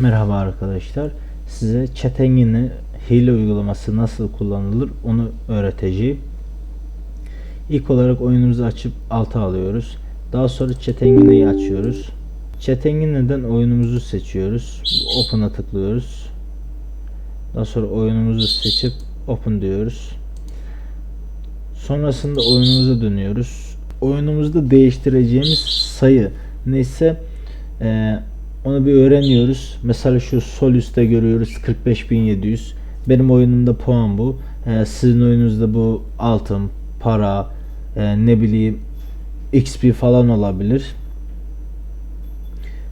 Merhaba arkadaşlar. Size Çetengin'i hile uygulaması nasıl kullanılır onu öğreteceğim. İlk olarak oyunumuzu açıp alta alıyoruz. Daha sonra Çetengin'i açıyoruz. Çetengin'den oyunumuzu seçiyoruz. Open'a tıklıyoruz. Daha sonra oyunumuzu seçip Open diyoruz. Sonrasında oyunumuza dönüyoruz. Oyunumuzda değiştireceğimiz sayı neyse eee onu bir öğreniyoruz. Mesela şu sol üstte görüyoruz 45700. Benim oyunumda puan bu. Ee, sizin oyununuzda bu altın, para, e, ne bileyim XP falan olabilir.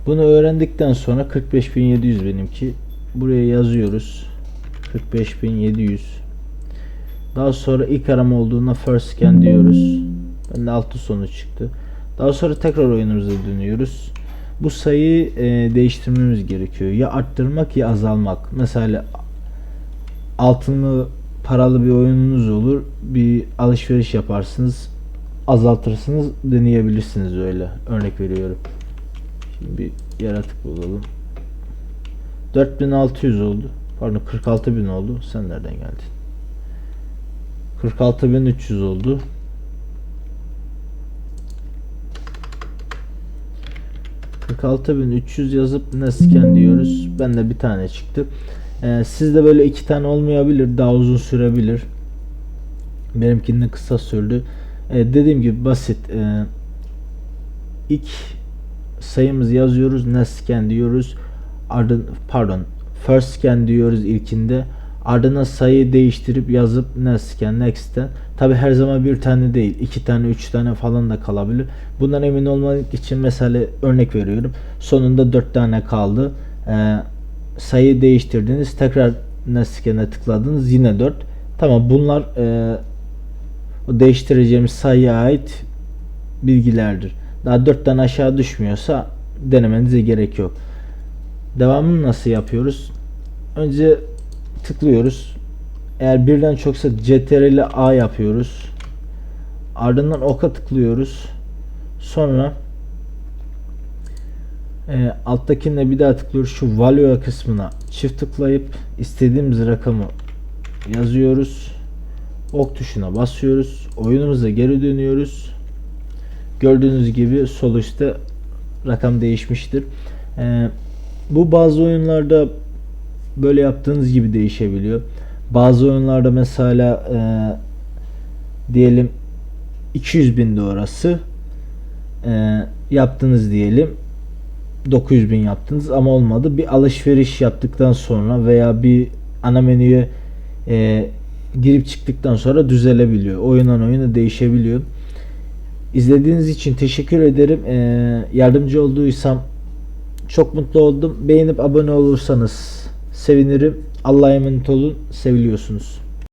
Bunu öğrendikten sonra 45700 benimki. Buraya yazıyoruz. 45700. Daha sonra ilk arama olduğunda first scan diyoruz. Bende altı sonuç çıktı. Daha sonra tekrar oyunumuza dönüyoruz bu sayıyı e, değiştirmemiz gerekiyor. Ya arttırmak ya azalmak. Mesela altınlı paralı bir oyununuz olur. Bir alışveriş yaparsınız. Azaltırsınız deneyebilirsiniz öyle. Örnek veriyorum. Şimdi bir yaratık bulalım. 4600 oldu. Pardon 46000 oldu. Sen nereden geldin? 46300 oldu. 46300 yazıp Nesken diyoruz. Ben de bir tane çıktı. Ee, sizde böyle iki tane olmayabilir. Daha uzun sürebilir. Benimkinde kısa sürdü. Ee, dediğim gibi basit. Ee, ilk sayımızı yazıyoruz. Nesken diyoruz. Ardın pardon. First scan diyoruz ilkinde. Ardına sayı değiştirip yazıp nesken next'ten. Tabi her zaman bir tane değil. iki tane, üç tane falan da kalabilir. Bundan emin olmak için mesela örnek veriyorum. Sonunda dört tane kaldı. Ee, sayı değiştirdiniz. Tekrar nesken'e tıkladınız. Yine dört. Tamam bunlar e, o değiştireceğimiz sayıya ait bilgilerdir. Daha dörtten aşağı düşmüyorsa denemenize gerek yok. Devamını nasıl yapıyoruz? Önce tıklıyoruz. Eğer birden çoksa CTRL A yapıyoruz. Ardından oka tıklıyoruz. Sonra e, alttakinde bir daha tıklıyoruz. Şu value kısmına çift tıklayıp istediğimiz rakamı yazıyoruz. Ok tuşuna basıyoruz. Oyunumuza geri dönüyoruz. Gördüğünüz gibi sol üstte rakam değişmiştir. E, bu bazı oyunlarda böyle yaptığınız gibi değişebiliyor. Bazı oyunlarda mesela e, diyelim 200 bin de orası e, yaptınız diyelim 900 bin yaptınız ama olmadı. Bir alışveriş yaptıktan sonra veya bir ana menüye e, girip çıktıktan sonra düzelebiliyor. Oyundan oyuna değişebiliyor. İzlediğiniz için teşekkür ederim. E, yardımcı olduysam çok mutlu oldum. Beğenip abone olursanız sevinirim. Allah'a emanet olun. Seviliyorsunuz.